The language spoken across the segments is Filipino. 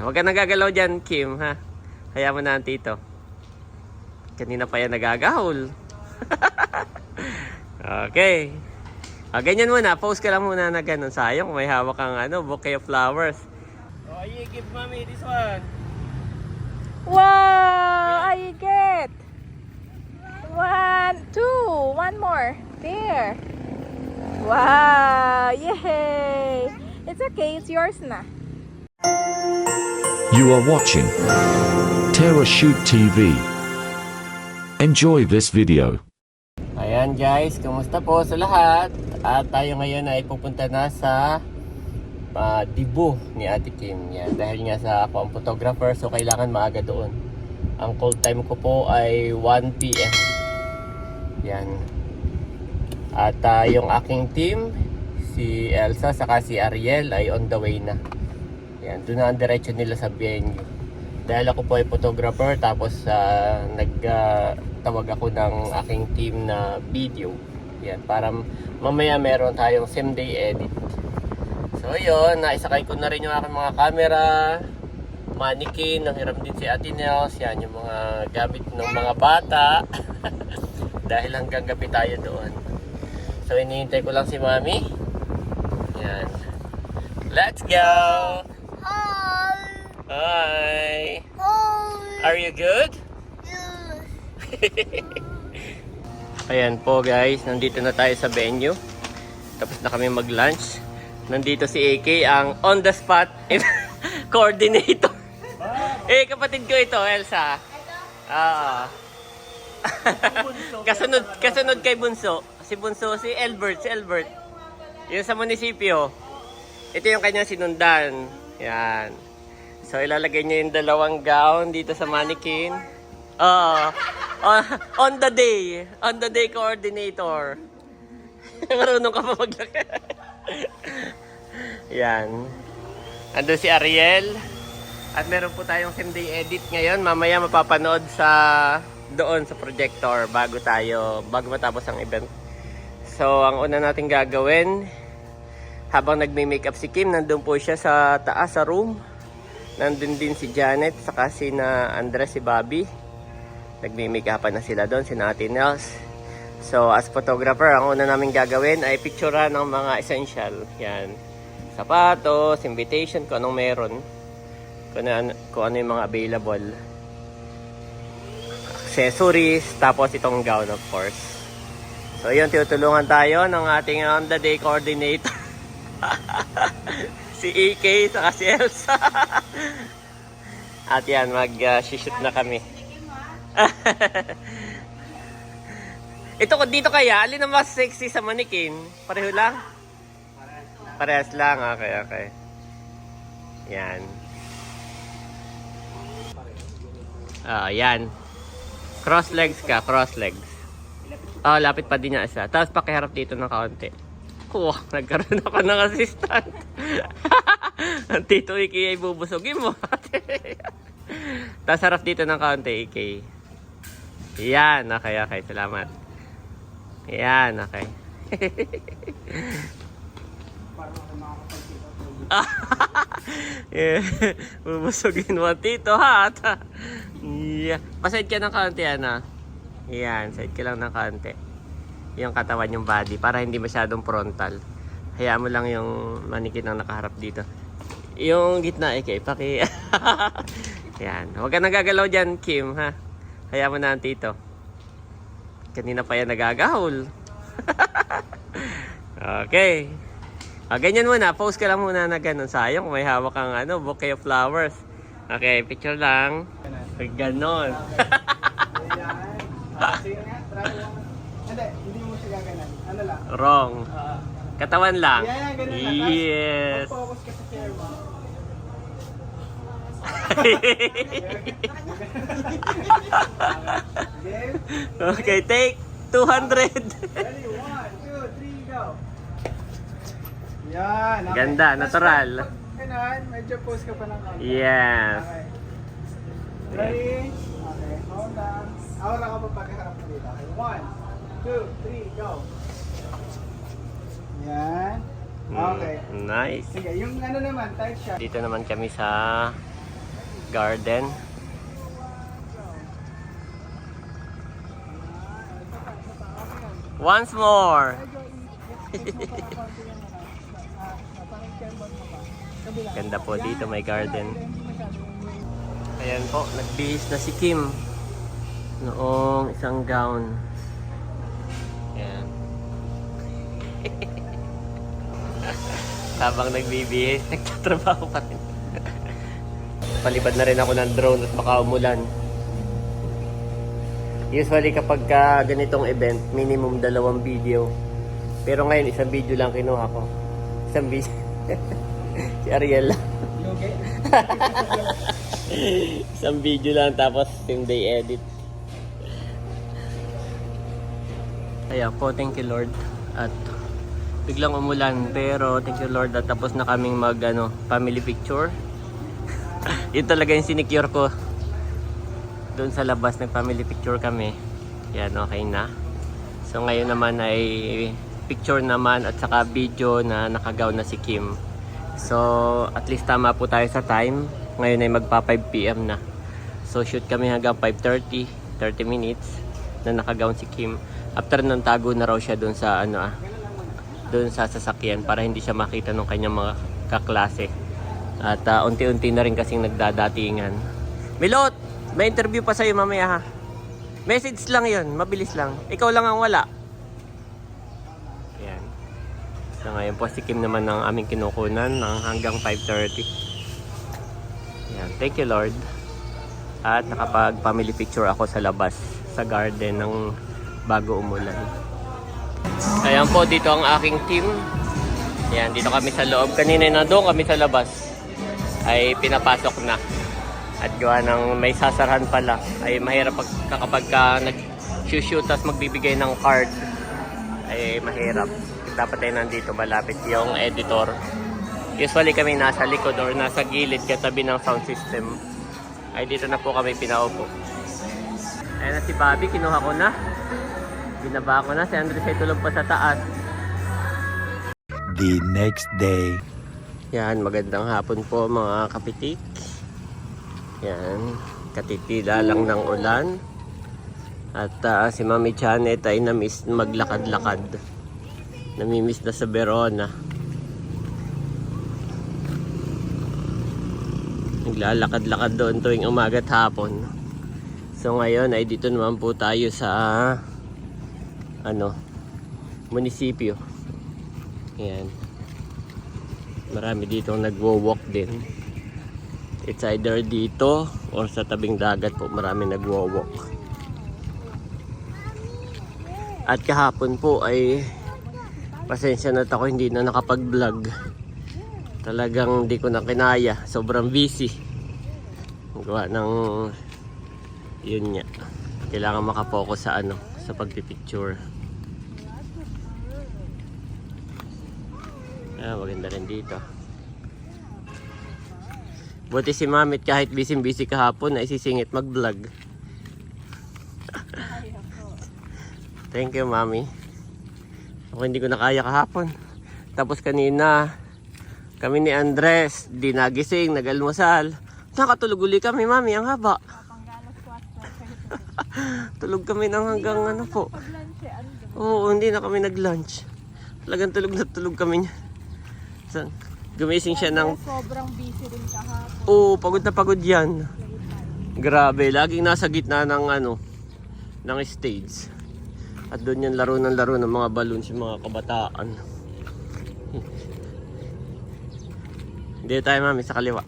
Huwag ka nagagalaw dyan, Kim, ha? Hayaan mo na ang tito. Kanina pa yan nagagahol. okay. Ah, ganyan muna. Post ka lang muna na ganun. Sayang kung may hawak kang ano, bouquet of flowers. Oh, you give mommy this one. Wow! I get one, two, one more. There. Wow! Yay! It's okay. It's yours na. You are watching Terra Shoot TV. Enjoy this video. Ayan guys, kumusta po sa lahat? At tayo ngayon ay pupunta na sa uh, Dibu ni Ate Kim. Yan, dahil nga sa ako ang photographer so kailangan maaga doon. Ang call time ko po ay 1 p.m. Yan. At ah, yung aking team, si Elsa saka si Ariel ay on the way na. Yan, doon na ang diretso nila sa venue. Dahil ako po ay photographer tapos uh, nagtawag ako ng aking team na video. Yan, para mamaya meron tayong same day edit. So yun, naisakay ko na rin yung aking mga camera, mannequin, nanghiram din si Ate Nels, yan yung mga gamit ng mga bata. Dahil hanggang gabi tayo doon. So inihintay ko lang si Mami. Yan. Let's go! Hi! Are you good? Ayan po guys, nandito na tayo sa venue. Tapos na kami mag-lunch. Nandito si AK, ang on the spot coordinator. eh, kapatid ko ito, Elsa. Ah. kasunod, kasunod kay Bunso. Si Bunso, si Elbert, si Elbert. Yung sa munisipyo. Ito yung kanyang sinundan. Yan. So, ilalagay niya yung dalawang gown dito sa mannequin. Oo. on, on the day. On the day coordinator. Marunong ka pa maglakad. Yan. Ando si Ariel. At meron po tayong same day edit ngayon. Mamaya mapapanood sa doon sa projector bago tayo, bago matapos ang event. So, ang una natin gagawin, habang nagme-makeup si Kim, nandun po siya sa taas sa room. Nandun din si Janet, saka si na Andres, si Bobby. Nagme-makeupan na sila doon, si Ate Nels. So, as photographer, ang una namin gagawin ay picturean ng mga essential. Yan. Sapatos, invitation, kung anong meron. Kung ano, kung ano yung mga available. Accessories, tapos itong gown of course. So, yun, tutulungan tayo ng ating on the day coordinator. si EK, saka si Elsa. At yan, mag-shoot na kami. Ito ko dito kaya, alin ang mas sexy sa manikin? Pareho lang? Parehas lang, okay, okay. Yan. Ah, yan. Cross legs ka, cross legs. Ah, lapit pa din niya isa. Tapos pakiharap dito ng kaunti. Wow, nagkaroon ako ng assistant. Ang tito Iki ay bubusogin mo. Tapos harap dito ng kaunti, Iki. Yan, okay, okay. Salamat. Yan, okay. yeah. Bubusogin mo tito, ha? Yeah. Paside ka ng kaunti, ana. Yan, side ka lang ng kaunti. Yung katawan, yung body, para hindi masyadong frontal. Hayaan mo lang yung manikin ang nakaharap dito. Yung gitna, eh, kay paki... Yan. Huwag ka nagagalaw dyan, Kim, ha? Hayaan mo na ang tito. Kanina pa yan nagagahol. okay. Ah, ganyan muna. Post ka lang muna na ganun. Sayang kung may hawak kang ano, bouquet of flowers. Okay, picture lang. Ganon. Sige nga, try mo. Hindi, hindi mo siya gaganan. Ano lang? Wrong. Katawan lang. Yan, ganun lang. Yes. Focus ka sa chair mo. Game? okay, take 200. Ready? One, two, three, go. Yan. okay. Ganda, natural. Ganun, medyo pose ka pa ng konti. Yes. Okay. Ready? Okay, hold on. Aura ka pa pagkaharap mo dito. Okay, one, two, three, go. Yan. Okay. Mm, Nice. Sige, yung ano naman, tight shot. Dito naman kami sa garden. Once more. Ganda po dito may garden. Ayan po, nagbihis na si Kim. Noong isang gown. Habang nagbibihis, nagtatrabaho pa rin. Palipad na rin ako ng drone at baka umulan. Usually kapag ka ganitong event, minimum dalawang video. Pero ngayon, isang video lang kinuha ko. Isang video. si Ariel lang. Lugi. Isang video lang tapos same day edit. Kaya po, thank you Lord. At biglang umulan pero thank you Lord at tapos na kaming mag ano, family picture. Yun talaga yung sinicure ko. Doon sa labas nag family picture kami. Yan, okay na. So ngayon naman ay picture naman at saka video na nakagaw na si Kim. So at least tama po tayo sa time. Ngayon ay magpa 5pm na. So shoot kami hanggang 5.30, 30 minutes na nakagaw si Kim. After nun tago na raw siya doon sa ano ah, doon sa sasakyan para hindi siya makita ng kanyang mga kaklase. At ah, unti-unti na rin kasing nagdadatingan. Milot! May interview pa sa'yo mamaya ha. Message lang yon, mabilis lang. Ikaw lang ang wala. Yan. So ngayon po si Kim naman ang aming kinukunan ng hanggang 5.30. Yan. Thank you Lord. At nakapag family picture ako sa labas sa garden ng bago umulan. Ayan po dito ang aking team. Yan, dito kami sa loob. Kanina na doon kami sa labas. Ay pinapasok na. At gawa ng may sasarhan pala. Ay mahirap pag kapag ka nag-shoot tapos magbibigay ng card. Ay mahirap. Dapat ay nandito malapit yung editor. Usually kami nasa likod or nasa gilid katabi ng sound system. Ay dito na po kami pinaupo. Ayan na si Bobby, kinuha ko na. Binaba ko na. Si Andres ay tulog pa sa taas. The next day. Yan, magandang hapon po mga kapitik. Yan, katitila lang ng ulan. At ah, si Mami Janet ay namiss maglakad-lakad. Namimiss na sa Verona. Naglalakad-lakad doon tuwing umaga at hapon. So ngayon ay dito naman po tayo sa ano, munisipyo. Yan. Marami dito nagwo-walk din. It's either dito or sa tabing dagat po marami nagwo-walk. At kahapon po ay pasensya na ako hindi na nakapag-vlog. Talagang hindi ko na kinaya. Sobrang busy. Gawa ng yun nga. Kailangan makapokus sa ano, sa pagpipicture. Ah, maganda rin dito. Buti si Mamit kahit busy-busy kahapon ay sisingit mag-vlog. Thank you, Mami. Ako hindi ko na kaya kahapon. Tapos kanina, kami ni Andres, di nagising, nagalmusal. Nakatulog uli kami, Mami, ang haba. Tulog kami ng hanggang ano po. Oo, hindi na kami nag-lunch. Talagang tulog na tulog kami niya. Gumising siya ng... Sobrang busy rin kahapon. Oo, pagod na pagod yan. Grabe, laging nasa gitna ng ano, ng stage. At doon yan laro ng laro ng mga balloons yung mga kabataan. Hindi tayo mami, sa kaliwa.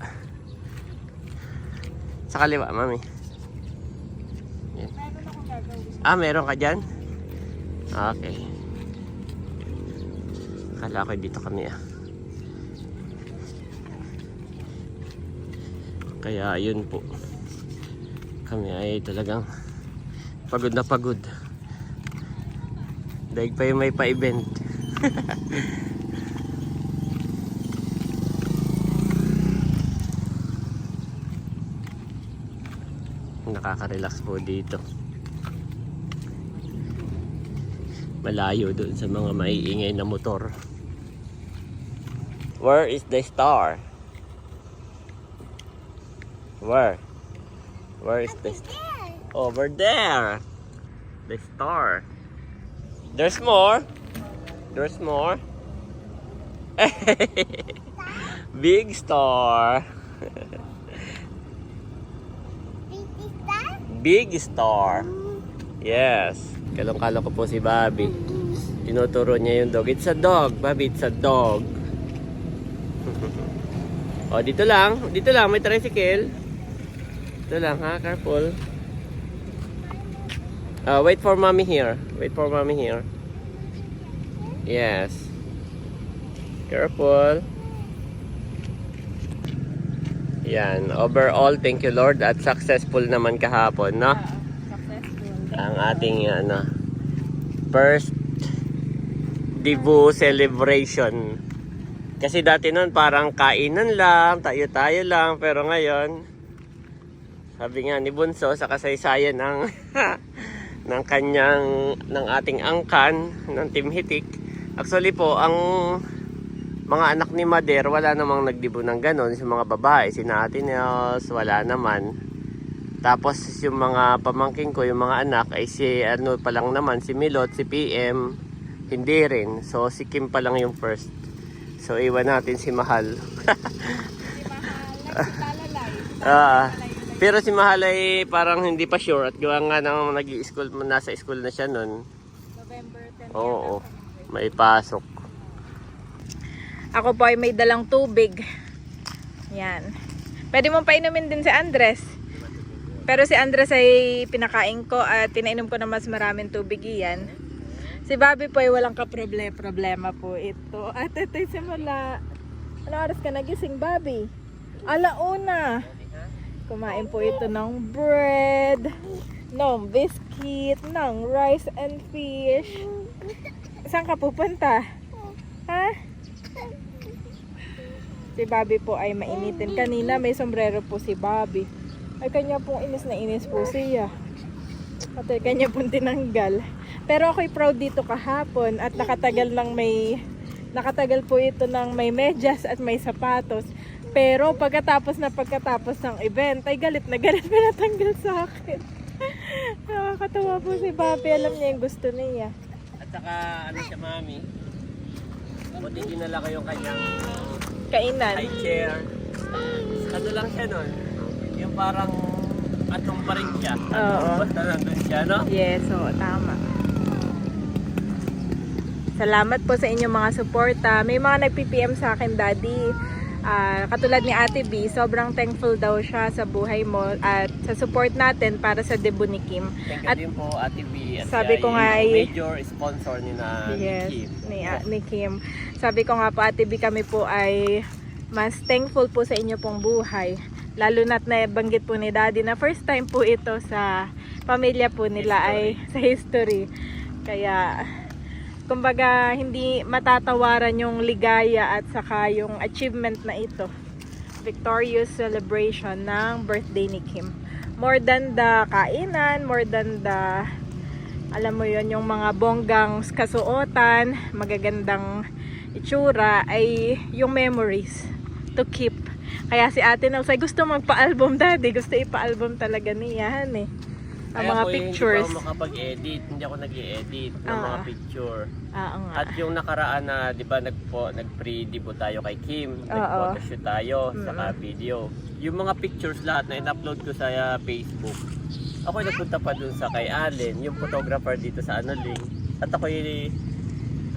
Sa kaliwa, mami. Yan. Ah, meron ka dyan? Okay. Kala ko dito kami ah. Kaya yun po. Kami ay talagang pagod na pagod. Daig pa yung may pa-event. Nakaka-relax po dito. Malayo doon sa mga maiingay na motor. Where is the star? Where? Where is the Over there. The star. There's more. There's more. Big star. Big star. Yes. Kalong-kalong ko po si Bobby. Tinuturo niya yung dog. It's a dog, Bobby. It's a dog. o, dito lang. Dito lang. May tricycle. Dito lang, ha? Careful. Uh, wait for mommy here. Wait for mommy here. Yes. Careful. Yan. Overall, thank you Lord at successful naman kahapon, no? Successful. Ang ating ano first Dibu celebration. Kasi dati noon parang kainan lang, tayo-tayo lang, pero ngayon sabi nga ni Bunso sa kasaysayan ng ng kanyang ng ating angkan ng Team Hitik. Actually po, ang mga anak ni Mader, wala namang nagdibo ng ganon. Yung mga babae, si Ate Nels, wala naman. Tapos yung mga pamangking ko, yung mga anak, ay si ano pa lang naman, si Milot, si PM, hindi rin. So si Kim pa lang yung first. So iwan natin si Mahal. Si Mahal, nagtalalay. Ah, pero si Mahal ay parang hindi pa sure at gawa nga nang nag-i-school, nasa school na siya nun. November 10. Oo, may pasok. Ako po ay may dalang tubig. Yan. Pwede mong painumin din si Andres. Pero si Andres ay pinakain ko at pinainom ko na mas maraming tubig iyan. Si Bobby po ay walang kaproblema problema po ito. At ito simula. Ano oras ka nagising, Bobby? Alauna. Kumain po ito ng bread, ng biscuit, ng rice and fish. Saan ka pupunta? Ha? Si Bobby po ay mainitin. Kanina may sombrero po si Bobby. Ay kanya pong inis na inis po siya. At ay kanya pong tinanggal. Pero ako'y proud dito kahapon at nakatagal lang may nakatagal po ito ng may medyas at may sapatos. Pero pagkatapos na pagkatapos ng event ay galit na galit pinatanggal sa akin. Nakakatawa po si Bobby. Alam niya yung gusto niya. At saka ano siya mami, buti dinala ko yung kanyang Kainan. high chair. Ano lang siya nun, yung parang atong pa rin siya. Oo. Basta nandun siya, no? Yes, oo, tama. Salamat po sa inyong mga suporta. May mga nag-PPM sa akin, Daddy. Ah, katulad ni Ate B, sobrang thankful daw siya sa buhay mo at sa support natin para sa debut ni Kim. Thank you At din po Ate B. At sabi ko nga ay- major sponsor ni na yes, Kim. ni, ni Kim. Sabi ko nga po, Ate B, kami po ay mas thankful po sa inyo pong buhay. Lalo na't nabanggit po ni Daddy na first time po ito sa pamilya po nila ay sa history. Kaya, kumbaga, hindi matatawaran yung ligaya at saka yung achievement na ito. Victorious celebration ng birthday ni Kim. More than the kainan, more than the alam mo yon yung mga bonggang kasuotan, magagandang itsura ay yung memories to keep. Kaya si Ate Nels ay gusto magpa-album daddy, gusto ipa-album talaga niya eh. Ang mga po, pictures. Hindi ako makapag-edit, hindi ako nag-i-edit ng mga Ah. picture. Oo nga. At yung nakaraan na, di ba, nagpo, nag-pre-debut tayo kay Kim, nag-photoshoot tayo, saka video. Yung mga pictures lahat na in-upload ko sa uh, Facebook, ako ay nagpunta pa dun sa kay Allen, yung photographer dito sa Anoling. At ako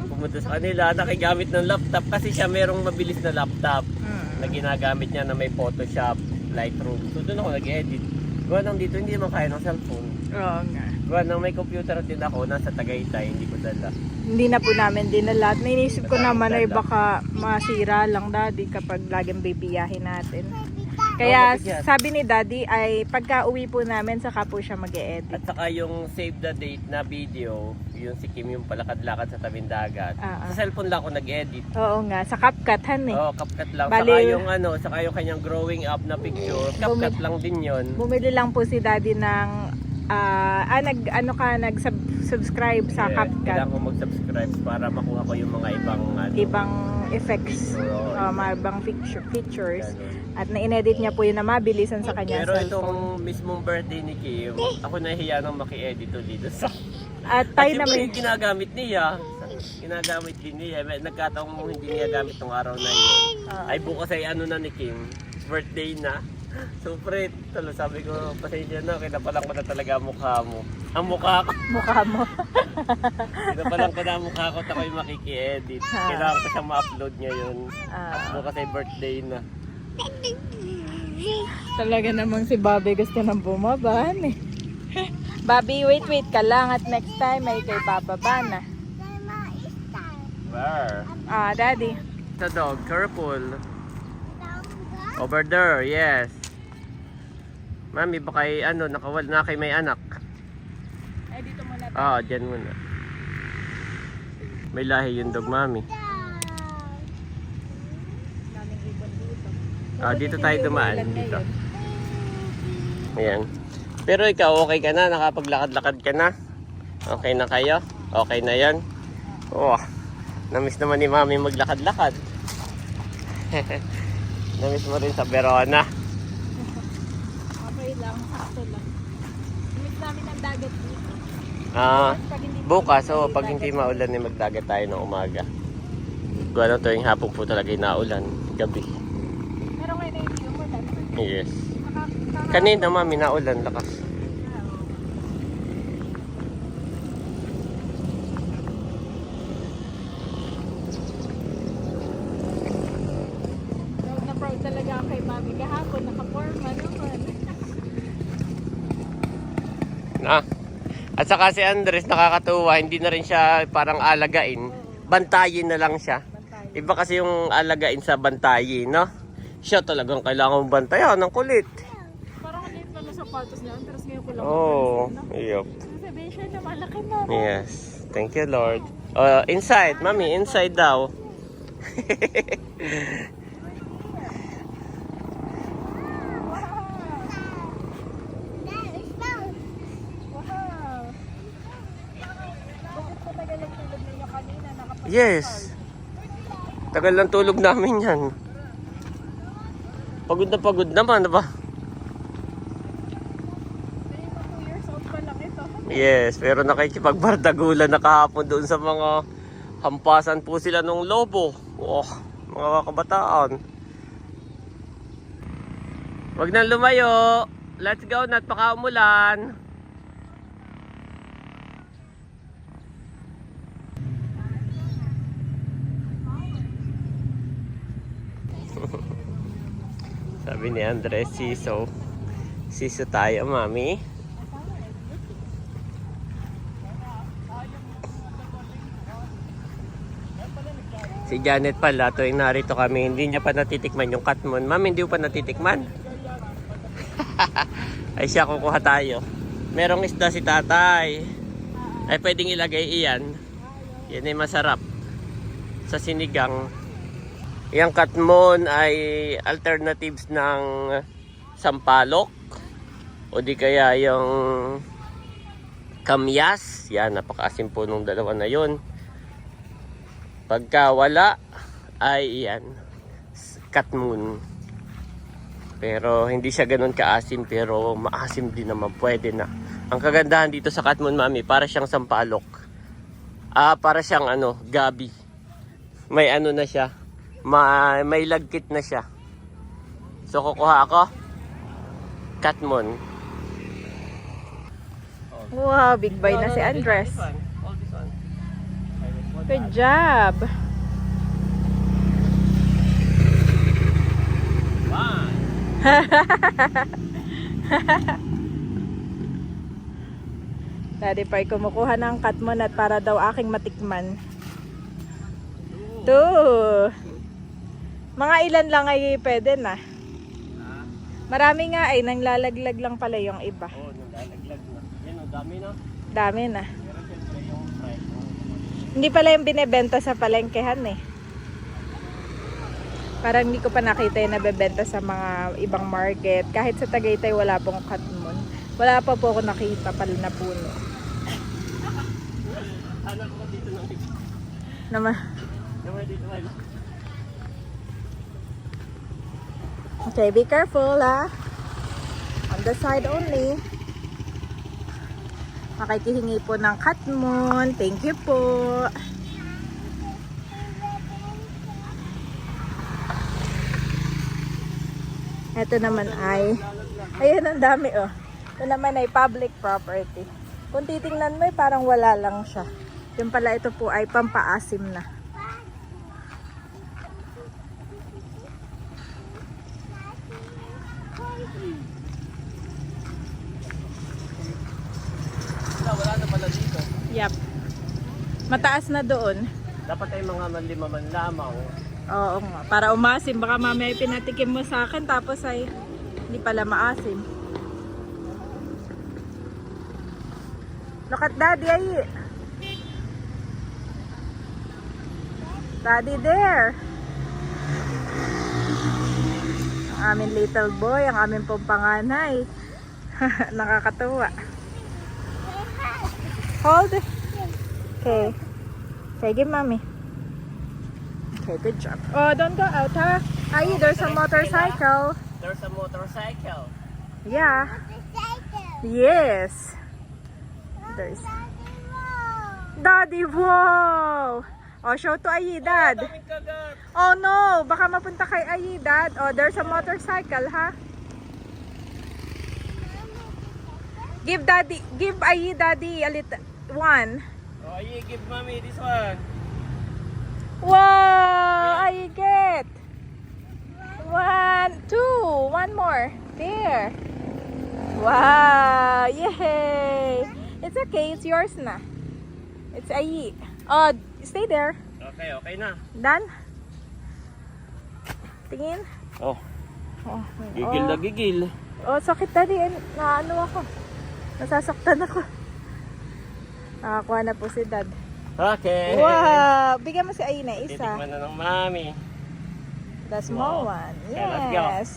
pumunta sa kanila, nakigamit ng laptop kasi siya merong mabilis na laptop Mm. na ginagamit niya na may Photoshop, Lightroom. So doon ako nag-edit. Gawa nang dito, hindi naman kaya ng cellphone. Oo nga. Gawa nang may computer din ako, nasa Tagaytay, hindi ko dala. Hindi na po namin dinala. At Nainisip ko naman ay baka masira lang daddy kapag laging bibiyahin natin. Kaya sabi ni daddy ay pagka uwi po namin saka po siya mag edit At saka yung save the date na video, yung si Kim yung palakad-lakad sa tabing dagat. Ah, ah. Sa cellphone lang ako nag-edit. Oo nga, sa CapCut han eh. Oo, CapCut lang. Bali- saka yung ano, saka yung kanyang growing up na picture, CapCut Bumi- lang din yon. Bumili lang po si daddy ng ah, ah nag ano ka nag subscribe sa CapCut. Kailangan ko mag-subscribe para makuha ko yung mga ibang ano, Ibang effects, Oo, uh, mga ibang picture, features. ganun. At na-inedit niya po yun na mabilisan sa kanyang Pero itong mismong birthday ni Kim, ako nahihiya nang maki-edit ulit dito sa... At tayo At na siyempre, may... yung ginagamit niya, ginagamit din niya. May nagkataong hindi niya gamit tong araw na yun. Ah. Ay bukas ay ano na ni Kim, birthday na. So pre, talo sabi ko, pasensya na, kinapalang ko na talaga mukha mo. Ang mukha ko, mukha mo. kinapalang ko na ang mukha ko, tako'y makiki-edit. Ah. Kailangan ko siyang ma-upload ngayon. At Ah, bukas ay birthday na. Talaga namang si Bobby gusto nang bumaba eh. Bobby, wait, wait ka lang at next time ay kay bababa na. Where? Ah, daddy. The dog, careful. Over there, yes. Mami, baka ay, ano, nakawal na kay may anak. Ay, dito muna. Ah, dyan muna. May lahi yung dog, mami. Ah, dito tayo dumaan, dito. Ayan. Pero ikaw, okay ka na? Nakapaglakad-lakad ka na? Okay na kayo? Okay na yan? Oh, namiss naman ni mami maglakad-lakad. namiss mo rin sa Verona. Okay lang, sakto lang. Miss namin ang dagat dito. Ah, bukas, oh, pag hindi maulan, eh, magdagat tayo ng umaga. Ano to, yung hapon po talaga yung naulan. Gabi. Pero ngayon ay hindi umulan. Yes. Kanina, mami, naulan lakas. Proud na proud talaga ako kay mami kahapon. Naka-forma naman. Na. At saka si Andres nakakatuwa, hindi na rin siya parang alagain. Bantayin na lang siya. Iba kasi yung alagain sa bantayin, no? Siya talagang kailangan mong bantayan ng kulit. Parang maliit lang na sapatos niya. Pero ngayon ko lang Oh, yep. Sabihin siya na malaki na. Yes. Thank you, Lord. Uh, inside, mami, inside daw. Yes. Tagal lang tulog namin yan. Pagod na pagod naman, diba? Hindi pa 2 years old pa lang ito. Yes, pero nakikipagbardagulan na kahapon doon sa mga hampasan po sila ng lobo. Oh, mga kabataan. Wag nang lumayo. Let's go, nat baka Sabi ni Andres, siso. Siso tayo, mami. Si Janet pala, tuwing narito kami, hindi niya pa natitikman yung katmon. Ma'am, hindi pa natitikman? Ay siya, kukuha tayo. Merong isda si tatay. Ay pwedeng ilagay iyan. Yan ay masarap. Sa sinigang. Yung katmon ay alternatives ng sampalok. O di kaya yung kamyas. Yan, napakaasim po nung dalawa na yun. Pagka wala, ay yan, cut moon. Pero hindi siya ganun kaasim, pero maasim din naman, pwede na. Ang kagandahan dito sa cut moon, mami, para siyang sampalok. Ah, para siyang ano, gabi. May ano na siya, ma may lagkit na siya. So, kukuha ako, cut moon. Wow, big boy na si Andres. Good job. Daddy Pai kumukuha ng katmon at para daw aking matikman. Two. Mga ilan lang ay pwede na. Marami nga ay nanglalaglag lang pala yung iba. Oh, nalalaglag na. Yan, ang dami na. Dami na. Pero syempre yung price. Hindi pala yung binebenta sa palengkehan eh. Parang hindi ko pa nakita yung nabebenta sa mga ibang market. Kahit sa Tagaytay wala pong katmon. Wala pa po ako nakita pala na puno. Anak ko dito ng Naman. Naman dito ay. Okay, be careful ah. On the side only. Makikihingi po ng katmon. Thank you po. Ito naman ay, ayun ang dami oh. Ito naman ay public property. Kung titingnan mo, eh, parang wala lang siya. Yung pala ito po ay pampaasim na. Wala, wala na pala dito. Yep. Mataas na doon. Dapat ay mga manlima man lamang. Oo nga. Para umasim. Baka mamaya pinatikim mo sa akin tapos ay hindi pala maasim. Look at daddy ay. Daddy there. Ang aming little boy, ang aming pong panganay. Nakakatuwa. Hold. Okay. Okay, give mommy. Okay, good job. Oh, don't go out, ha? Ay, there's a motorcycle. There's a motorcycle. Yeah. Yes. There's. Daddy, wow! Oh, show to Ayi, Dad. Daming kagat. Oh no, baka mapunta kay Ayi, Dad. Oh, there's a motorcycle, ha? Give Daddy, give Ayi, Daddy a little one. Oh, you give mommy this one. Wow! I get one, two, one more. There. Wow! Yay! It's okay. It's yours na. It's Ayi. Oh, stay there. Okay, okay na. Done? Tingin. Oh, Oh, gigil oh. na gigil. Oh, sakit daddy. Naano ako. Nasasaktan ako. Nakakuha na po si dad. Okay. Wow! Bigyan mo si Ayi na isa. Titikman na ng mami. The small Wow. one. Okay, let's go. Yes.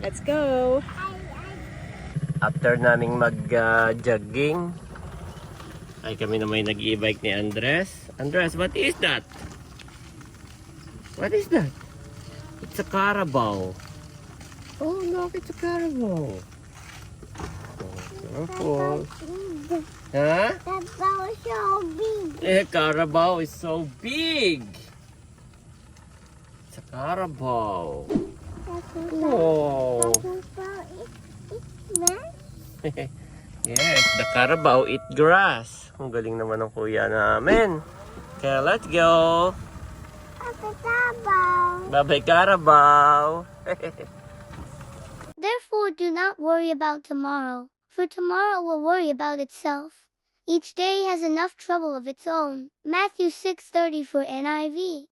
Let's go. After naming mag-jogging, ay kami na may nag-e-bike ni Andres. Andres, what is that? What is that? It's a Carabao. Oh, look, it's a Carabao. Oh, careful. Huh? Ball is so big. Eh, Carabao is so big. It's a Carabao. Oh. yes, the Carabao eat grass. Ang galing naman ng kuya namin. Okay, let's go. Bye-bye, Carabao. Therefore, do not worry about tomorrow, for tomorrow will worry about itself. Each day has enough trouble of its own. Matthew 6:30 for NIV.